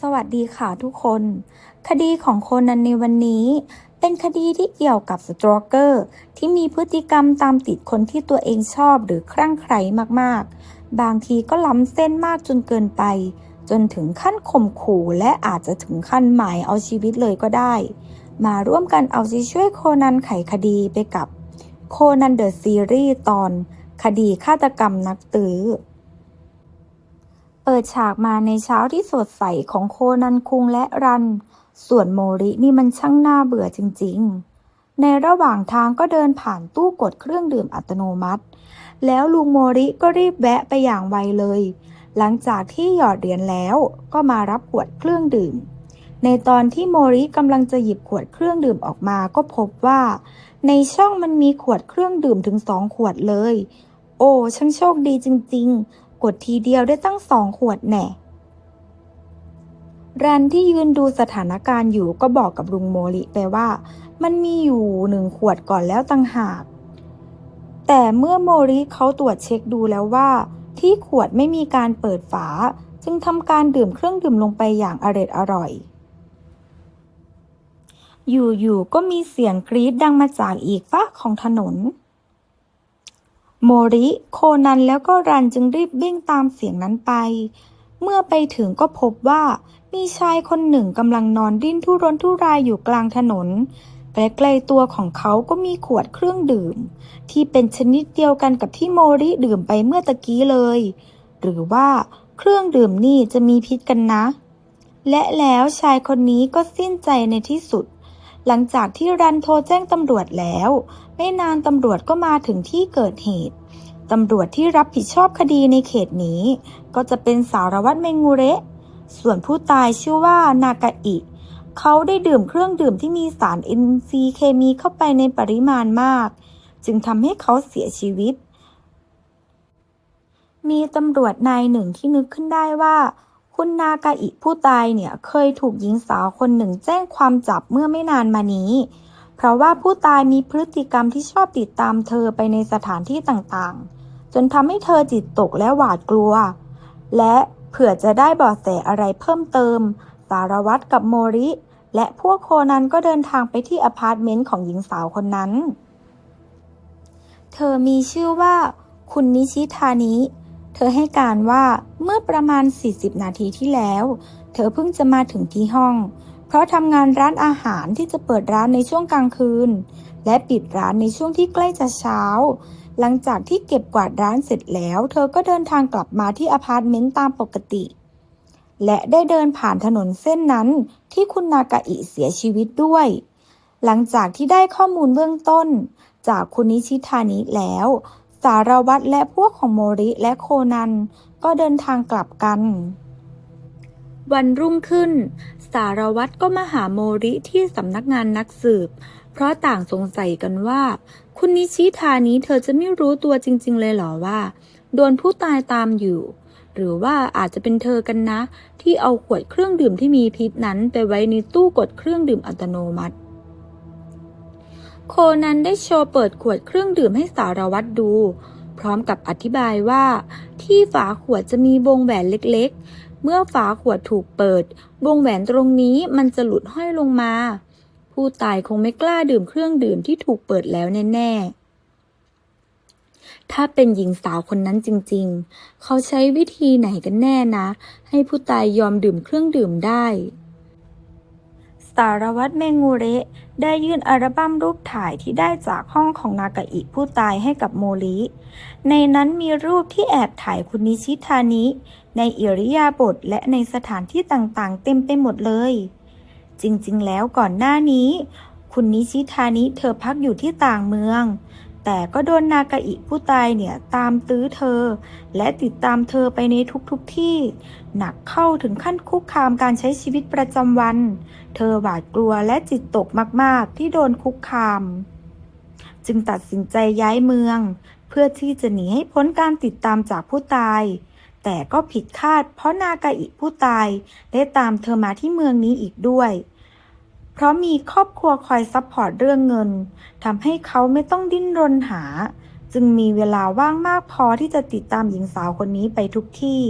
สวัสดีค่ะทุกคน คดีของโคนันในวันนี้ เป็นคดีที่เกี่ยวกับสตรอเกอร์ที่มีพฤติกรรมตามติดคนที่ตัวเองชอบหรือคลั่งไคล้มากๆ บางทีก็ล้ำเส้นมากจนเกินไป จนถึงขั้นข่มขู่และอาจจะถึงขั้นหมายเอาชีวิตเลยก็ได้ มาร่วมกันเอาใจช่วยโคนันไขคดีไปกับโคนันเดอะซีรีส์ตอน คดีฆาตกรรมนักตื้อ เปิดฉากมาในเช้าที่สดใสของโคนันคุงและรัน ส่วนโมรินี่มันช่างน่าเบื่อจริงๆ ในระหว่างทางก็เดินผ่านตู้กดเครื่องดื่มอัตโนมัติ แล้วลุงโมริก็รีบแวะไปอย่างไวเลย หลังจากที่หยอดเหรียญแล้วก็มารับขวดเครื่องดื่ม ในตอนที่โมริกำลังจะหยิบขวดเครื่องดื่มออกมาก็พบว่า ในช่องมันมีขวดเครื่องดื่มถึงสองขวดเลย โอ้ช่างโชคดีจริง ๆ กดทีเดียวได้ตั้งสองขวดแน่ รันที่ยืนดูสถานการณ์อยู่ก็บอกกับลุงโมริไปว่า มันมีอยู่หนึ่งขวดก่อนแล้วตั้งหาก แต่เมื่อโมริเขาตรวจเช็คดูแล้วว่า ที่ขวดไม่มีการเปิดฝา จึงทำการดื่มเครื่องดื่มลงไปอย่างอร็ดอร่อย อยู่ๆก็มีเสียงกรี๊ดดังมาจากอีกฝากของถนน โมริโคนันแล้วก็รันจึงรีบวิ่งตามเสียงนั้นไป เมื่อไปถึงก็พบว่ามีชายคนหนึ่งกำลังนอนดิ้นทุรนทุรายอยู่กลางถนนใกล้ๆตัวของเขาก็มีขวดเครื่องดื่ม ที่เป็นชนิดเดียวกันกับที่โมริดื่มไปเมื่อตะกี้เลย หรือว่าเครื่องดื่มนี่จะมีพิษกันนะ และแล้วชายคนนี้ก็สิ้นใจในที่สุด หลังจากที่รันโทรแจ้งตำรวจแล้ว ไม่นานตำรวจก็มาถึงที่เกิดเหตุตำรวจที่รับผิดชอบคดีในเขตนี้ ก็จะเป็นสารวัตรเมงูเระ ส่วนผู้ตายชื่อว่านากาอิ เขาได้ดื่มเครื่องดื่มที่มีสารอินทรีย์เคมีเข้าไปในปริมาณมาก จึงทำให้เขาเสียชีวิต มีตำรวจนายหนึ่งที่นึกขึ้นได้ว่า คุณนากาอิผู้ตายเนี่ยเคยถูกหญิงสาวคนหนึ่งแจ้งความจับเมื่อไม่นานมานี้ เพราะว่าผู้ตายมีพฤติกรรมที่ชอบติดตามเธอไปในสถานที่ต่างๆ จนทำให้เธอจิตตกและหวาดกลัว และเผื่อจะได้เบาะแสอะไรเพิ่มเติม สารวัตรกับโมริ และพวกโคนันก็เดินทางไปที่อพาร์ตเมนต์ของหญิงสาวคนนั้น เธอมีชื่อว่า คุณนิชิทานิเธอให้การว่าเมื่อประมาณ 40 นาทีที่แล้ว เธอเพิ่งจะมาถึงที่ห้อง เพราะทำงานร้านอาหารที่จะเปิดร้านในช่วงกลางคืน และปิดร้านในช่วงที่ใกล้จะเช้า หลังจากที่เก็บกวาดร้านเสร็จแล้ว เธอก็เดินทางกลับมาที่อพาร์ตเมนต์ตามปกติ และได้เดินผ่านถนนเส้นนั้นที่คุณนากาอิเสียชีวิตด้วย หลังจากที่ได้ข้อมูลเบื้องต้น จากคุณนิชิทานิแล้ว สารวัตรและพวกของโมริและโคนันก็เดินทางกลับกัน วันรุ่งขึ้น สารวัตรก็มาหาโมริที่สำนักงานนักสืบ เพราะต่างสงสัยกันว่า คุณนิชิทานี้เธอจะไม่รู้ตัวจริง ๆ เลยเหรอว่า โดนผู้ตายตามอยู่ หรือว่าอาจจะเป็นเธอกันนะ ที่เอาขวดเครื่องดื่มที่มีพิษนั้นไปไว้ในตู้กดเครื่องดื่มอัตโนมัติ โคนันได้โชว์เปิดขวดเครื่องดื่มให้สารวัตรดู พร้อมกับอธิบายว่า ที่ฝาขวดจะมีวงแหวนเล็กๆ เมื่อฝาขวดถูกเปิด วงแหวนตรงนี้มันจะหลุดห้อยลงมา ผู้ตายคงไม่กล้าดื่มเครื่องดื่มที่ถูกเปิดแล้วแน่ๆ ถ้าเป็นหญิงสาวคนนั้นจริงๆ เขาใช้วิธีไหนกันแน่นะ ให้ผู้ตายยอมดื่มเครื่องดื่มได้ สารวัตรเมงูเระ ได้ยื่นอัลบั้มรูปถ่ายที่ได้จากห้องของนากาอิผู้ตายให้กับโมริ ในนั้นมีรูปที่แอบถ่ายคุณนิชิทานิ ในอิริยาบถและในสถานที่ต่างๆ เต็มไปหมดเลย จริงๆ แล้วก่อนหน้านี้ คุณนิชิทานิเธอพักอยู่ที่ต่างเมือง แต่ก็โดนนากาอิผู้ตายเนี่ยตามตื้อเธอ และติดตามเธอไปในทุกๆที่ หนักเข้าถึงขั้นคุกคามการใช้ชีวิตประจำวัน เธอหวาดกลัวและจิตตกมากๆ ที่โดนคุกคาม จึงตัดสินใจย้ายเมือง เพื่อที่จะหนีให้พ้นการติดตามจากผู้ตาย แต่ก็ผิดคาดเพราะนากาอิผู้ตายได้ตามเธอมาที่เมืองนี้อีกด้วย เพราะมีครอบครัวคอยซัพพอร์ตเรื่องเงินทำให้เขาไม่ต้องดิ้นรนหา จึงมีเวลาว่างมากพอที่จะติดตามหญิงสาวคนนี้ไปทุกที่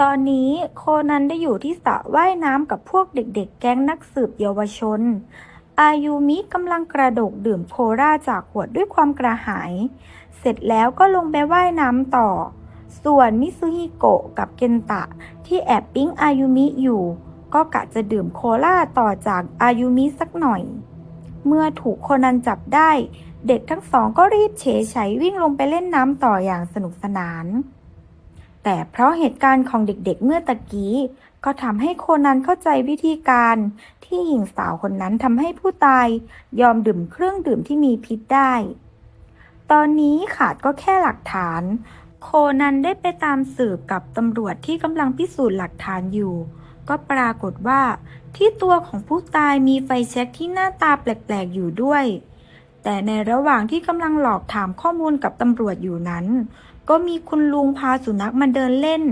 ตอนนี้โคนันได้อยู่ที่สระว่ายน้ำกับพวกเด็กๆ แก๊งนักสืบเยาวชน อายุมิกำลังกระดกดื่มโคราจากขวดด้วยความกระหาย เสร็จแล้วก็ลงไปว่ายน้ำต่อ ส่วนมิซุฮิโกะกับเกนตะที่แอบปิ๊งอายุมิอยู่ ก็กะจะดื่มโคลาต่อจากอายุมิสักหน่อย เมื่อถูกโคนันจับได้ เด็กทั้งสองก็รีบเฉยไฉวิ่งลงไปเล่นน้ำต่ออย่างสนุกสนาน แต่เพราะเหตุการณ์ของเด็กๆเมื่อตะกี้ ก็ทำให้โคนันเข้าใจวิธีการ ที่หญิงสาวคนนั้นทำให้ผู้ตาย ยอมดื่มเครื่องดื่มที่มีพิษได้ ตอนนี้ขาดก็แค่หลักฐาน โคนันได้ไปตามสืบกับตำรวจที่กำลังพิสูจน์หลักฐานอยู่ ก็ปรากฏว่า ที่ตัวของผู้ตายมีไฟแช็กที่หน้าตาแปลกๆอยู่ด้วย แต่ในระหว่างที่กำลังหลอกถามข้อมูลกับตำรวจอยู่นั้น ก็มีคุณลุงพาสุนัขมาเดินเล่น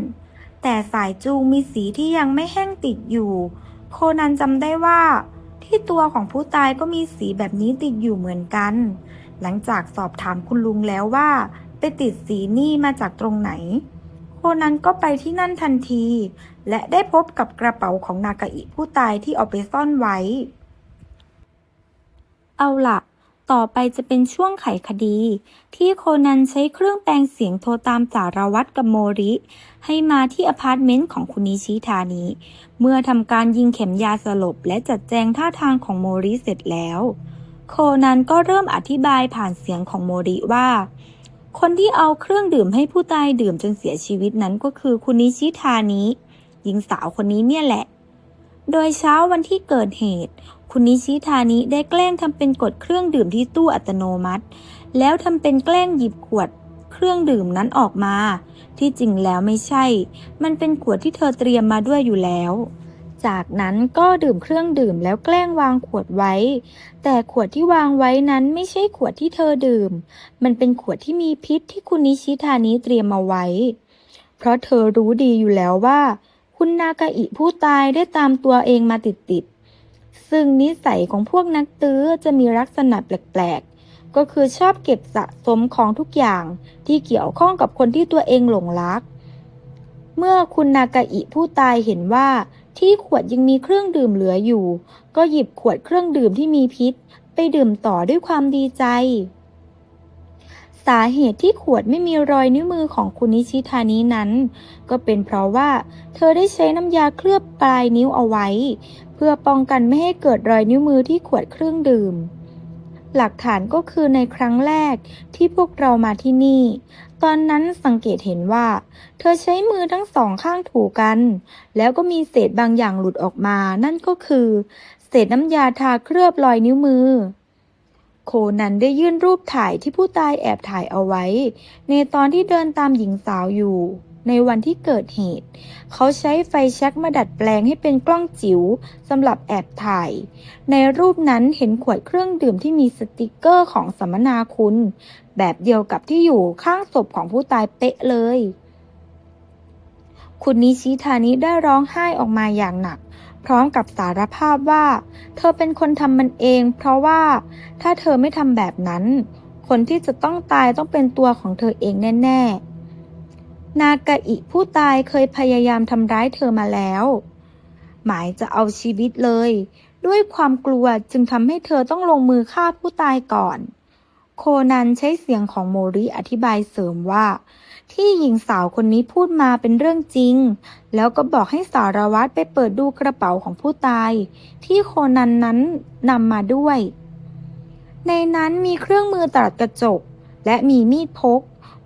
แต่สายจูงมีสีที่ยังไม่แห้งติดอยู่ โคนันจำได้ว่า ที่ตัวของผู้ตายก็มีสีแบบนี้ติดอยู่เหมือนกัน หลังจากสอบถามคุณลุงแล้วว่าไปติดสีนี่มาจากตรงไหน โคนันก็ไปที่นั่นทันที และได้พบกับกระเป๋าของนากาอิผู้ตายที่เอาไปซ่อนไว้ เอาล่ะต่อไปจะเป็นช่วงไขคดี ที่โคนันใช้เครื่องแปลงเสียงโทรตามสารวัตรกับโมริ ให้มาที่อพาร์ตเมนต์ของคุณนิชิทานิเมื่อทำการยิงเข็มยาสลบและจัดแจงท่าทางของโมริเสร็จแล้ว โคนันก็เริ่มอธิบายผ่านเสียงของโมริว่า คนที่เอาเครื่องดื่มให้ผู้ตายดื่มจนเสียชีวิตนั้นก็คือคุณนิชิทานิ หญิงสาวคนนี้เนี่ยแหละ โดยเช้าวันที่เกิดเหตุ คุณนิชิทานิได้แกล้งทำเป็นกดเครื่องดื่มที่ตู้อัตโนมัติ แล้วทำเป็นแกล้งหยิบขวดเครื่องดื่มนั้นออกมา ที่จริงแล้วไม่ใช่ มันเป็นขวดที่เธอเตรียมมาด้วยอยู่แล้ว จากนั้นก็ดื่มเครื่องดื่มแล้วแกล้งวางขวดไว้ แต่ขวดที่วางไว้นั้นไม่ใช่ขวดที่เธอดื่ม มันเป็นขวดที่มีพิษที่คุณนิชิทานิเตรียมมาไว้ เพราะเธอรู้ดีอยู่แล้วว่า คุณนากาอิผู้ตายได้ตามตัวเองมาติดๆ ซึ่งนิสัยของพวกนักตื้อจะมีลักษณะแปลกๆ ก็คือชอบเก็บสะสมของทุกอย่างที่เกี่ยวข้องกับคนที่ตัวเองหลงรัก เมื่อคุณนากาอิผู้ตายเห็นว่าที่ขวดยังมีเครื่องดื่มเหลืออยู่ ก็หยิบขวดเครื่องดื่มที่มีพิษ ไปดื่มต่อด้วยความดีใจ สาเหตุที่ขวดไม่มีรอยนิ้วมือของคุณนิชิทานี้นั้น ก็เป็นเพราะว่าเธอได้ใช้น้ำยาเคลือบปลายนิ้วเอาไว้ เพื่อป้องกันไม่ให้เกิดรอยนิ้วมือที่ขวดเครื่องดื่ม หลักฐานก็คือในครั้งแรกที่พวกเรามาที่นี่ ตอนนั้นสังเกตเห็นว่า เธอใช้มือทั้งสองข้างถูกัน แล้วก็มีเศษบางอย่างหลุดออกมา นั่นก็คือ เศษน้ำยาทาเคลือบรอยนิ้วมือ โคนันได้ยื่นรูปถ่ายที่ผู้ตายแอบถ่ายเอาไว้ ในตอนที่เดินตามหญิงสาวอยู่ ในวันที่เกิดเหตุ เขาใช้ไฟแช็กมาดัดแปลงให้เป็นกล้องจิ๋วสำหรับแอบถ่าย ในรูปนั้นเห็นขวดเครื่องดื่มที่มีสติกเกอร์ของสัมมนาคุณ แบบเดียวกับที่อยู่ข้างศพของผู้ตายเป๊ะเลย คุณนิชิทานิได้ร้องไห้ออกมาอย่างหนัก พร้อมกับสารภาพว่า เธอเป็นคนทำมันเอง เพราะว่าถ้าเธอไม่ทำแบบนั้น คนที่จะต้องตายต้องเป็นตัวของเธอเองแน่ ๆ นากาอิผู้ตายเคยพยายามทำร้ายเธอมาแล้ว หมายจะเอาชีวิตเลย ด้วยความกลัวจึงทำให้เธอต้องลงมือฆ่าผู้ตายก่อน โคนันใช้เสียงของโมริอธิบายเสริมว่า ที่หญิงสาวคนนี้พูดมาเป็นเรื่องจริง แล้วก็บอกให้สารวัตรไปเปิดดูกระเป๋าของผู้ตาย ที่โคนันนั้นนำมาด้วย ในนั้นมีเครื่องมือตัดกระจก และมีมีดพก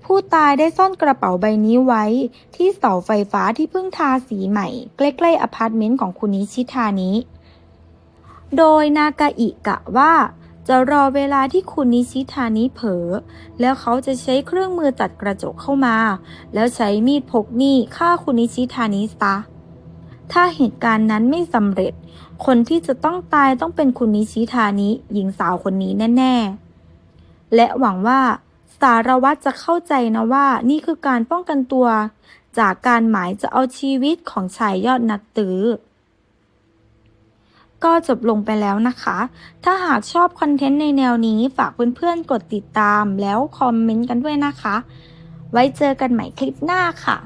ผู้ตายได้ซ่อนกระเป๋าใบนี้ไว้ ที่เสาไฟฟ้าที่เพิ่งทาสีใหม่ ใกล้ๆอพาร์ตเมนต์ของคุณนิชิทานิโดยนากาอิกะว่า จะรอเวลาที่คุณนิชิทานิเผลอ แล้วเขาจะใช้เครื่องมือตัดกระจกเข้ามา แล้วใช้มีดพกนี่ฆ่าคุณนิชิทานิซะถ้าเหตุการณ์นั้นไม่สำเร็จ คนที่จะต้องตายต้องเป็นคุณนิชิทานิหญิงสาวคนนี้แน่ ๆ และหวังว่าสารวัตรจะเข้าใจนะว่านี่คือการป้องกันตัว จากการหมายจะเอาชีวิตของชายยอดนักตื้อ ก็จบลงไปแล้วนะคะ ถ้าหากชอบคอนเทนต์ในแนวนี้ฝากเพื่อนๆกดติดตามแล้วคอมเมนต์กันด้วยนะคะ ไว้เจอกันใหม่คลิปหน้าค่ะ